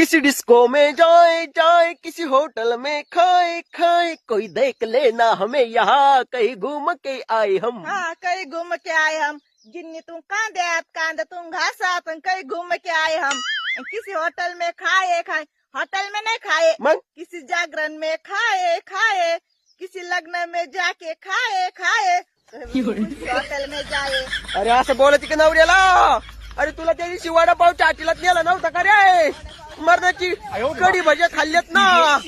किसी डिस्को में जाए जाए किसी होटल में खाए खाए। कोई देख लेना हमें यहाँ कहीं घूम के आए हम। हाँ कहीं घूम के आए हम। गिन्नी तुम कांद्यात कांदा तुम घासात अन कहीं घूम के आए हम। किसी होटल में खाए खाए। होटल में नहीं खाए। मग किसी जागरण में खाए खाए। किसी लग्न में जाके खाए खाए। किसी होटल में जाए। अरे असं बोलत की नवऱ्याला अरे तुला त्या दिवशी वडापाव चाटीला नेला नव्हता का रे करण्याची कडी भज्या खाल्ल्यात ना.